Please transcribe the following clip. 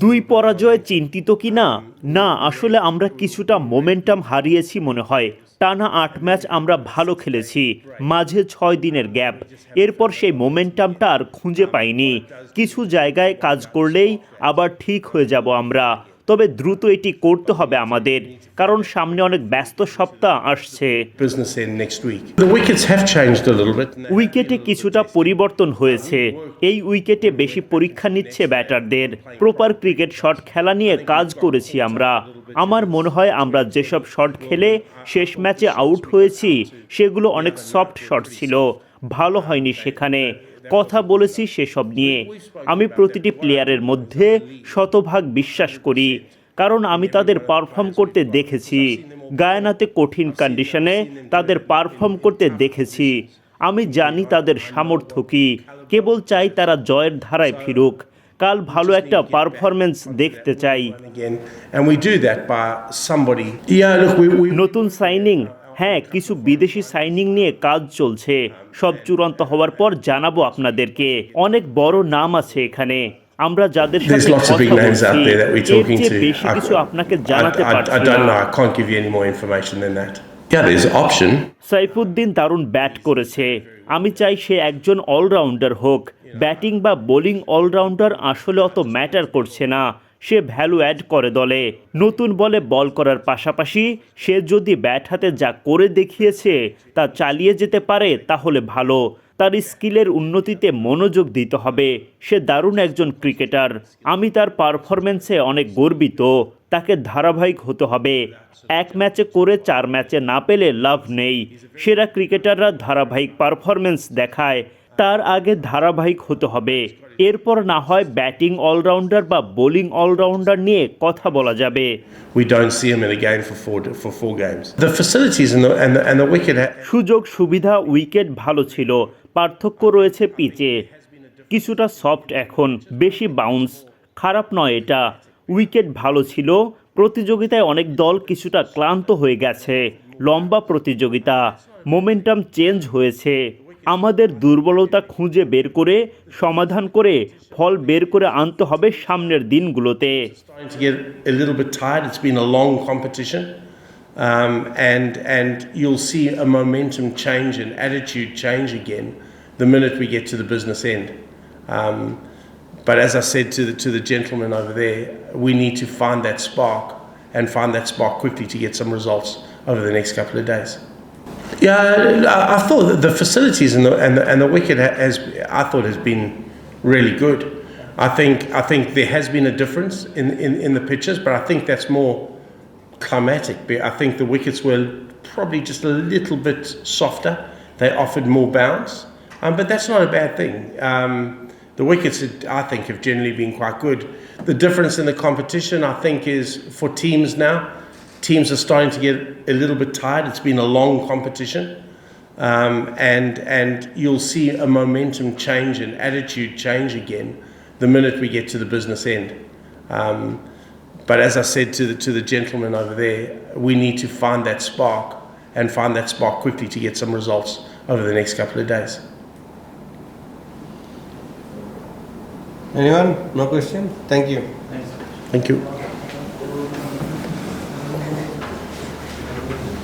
দুই পরাজয়ে চিন্তিত কি না? না, আসলে আমরা কিছুটা মোমেন্টাম হারিয়েছি মনে হয়। টানা আট ম্যাচ আমরা ভালো খেলেছি, মাঝে ছয় দিনের গ্যাপ এরপর সেই মোমেন্টামটা আর খুঁজে পাইনি। কিছু জায়গায় কাজ করলেই আবার ঠিক হয়ে যাব আমরা। তবে দ্রুত এটি করতে হবে আমাদের কারণ সামনে অনেক ব্যস্ত সপ্তাহ আসছে. উইকেটে কিছুটা পরিবর্তন হয়েছে। এই উইকেটে বেশি পরীক্ষা নিচ্ছে ব্যাটারদের। প্রপার ক্রিকেট শট খেলা নিয়ে কাজ করেছি আমরা। আমার মনে হয় আমরা যেসব শট খেলে শেষ ম্যাচে আউট হয়েছি সেগুলো অনেক সফট শট ছিল। ভালো হয়নি সেখানে। কথা বলেছি সেসব নিয়ে। আমি প্রতিটি প্লেয়ারের মধ্যে শতভাগ বিশ্বাস করি কারণ আমি তাদের পারফর্ম করতে দেখেছি। গায়নাতে কঠিন কন্ডিশনে তাদের পারফর্ম করতে দেখেছি। আমি জানি তাদের সামর্থ্য কি। কেবল চাই তারা জয়ের ধারায় ফিরুক। কাল ভালো একটা পারফরমেন্স দেখতে চাই। নতুন সাইনিং হ্যাঁ কিছু বিদেশি সাইনিং নিয়ে কাজ চলছে। সব চূড়ান্ত হওয়ার পর জানাব আপনাদেরকে। অনেক বড় নাম আছে এখানে। আমরা যাদের সাথে কথা বলছি. বেশি কিছু আপনাকে জানাতে পারছি না. সাইফুদ্দিন দারুণ ব্যাট করেছে। আমি চাই সে একজন অলরাউন্ডার হোক। ব্যাটিং বা বোলিং অলরাউন্ডার আসলে অত ম্যাটার করছে না। সে ভ্যালু অ্যাড করে দলে। নতুন বলে বল করার পাশাপাশি সে যদি ব্যাট হাতে যা করে দেখিয়েছে তা চালিয়ে যেতে পারে, তাহলে ভালো। তার স্কিলের উন্নতিতে মনোযোগ দিতে হবে। সে দারুণ একজন ক্রিকেটার। আমি তার পারফরমেন্সে অনেক গর্বিত। তাকে ধারাবাহিক হতে হবে। এক ম্যাচে করে চার ম্যাচে না পেলে লাভ নেই। সেরা ক্রিকেটাররা ধারাবাহিক পারফরমেন্স দেখায়। তার আগে ধারাবাহিক হতে হবে। এরপর না হয় ব্যাটিং অলরাউন্ডার বা বোলিং অলরাউন্ডার নিয়ে কথা বলা যাবে। সুযোগ সুবিধা উইকেট ভালো ছিল। পার্থক্য রয়েছে পিচে। কিছুটা সফট এখন বেশি বাউন্স খারাপ নয় এটা। উইকেট ভালো ছিল। প্রতিযোগিতায় অনেক দল কিছুটা ক্লান্ত হয়ে গেছে। লম্বা প্রতিযোগিতা। মোমেন্টাম চেঞ্জ হয়েছে। আমাদের দুর্বলতা খুঁজে বের করে সমাধান করে ফল বের করে আনতে হবে সামনের দিনগুলোতে um, and and you'll see a momentum change and attitude change again the minute we get to the business end. Um, but as I said to the to the gentleman over there, we need to find that spark and find that spark quickly to get some results over the next couple of days. Yeah, I, I thought the facilities and the and the, and the wicket has I thought has been really good. I think I think there has been a difference in, in, in the pitches, but I think that's more climatic. I think the wickets were probably just a little bit softer. They offered more bounce, um, but that's not a bad thing. Um, the wickets, I think, have generally been quite good. The difference in the competition, I think, is for teams now. Teams are starting to get a little bit tired. It's been a long competition, um, and and you'll see a momentum change and attitude change again the minute we get to the business end. Um, but as I said to the, to the gentleman over there, we need to find that spark and find that spark quickly to get some results over the next couple of days. Anyone? No question? Thank you. Thank you.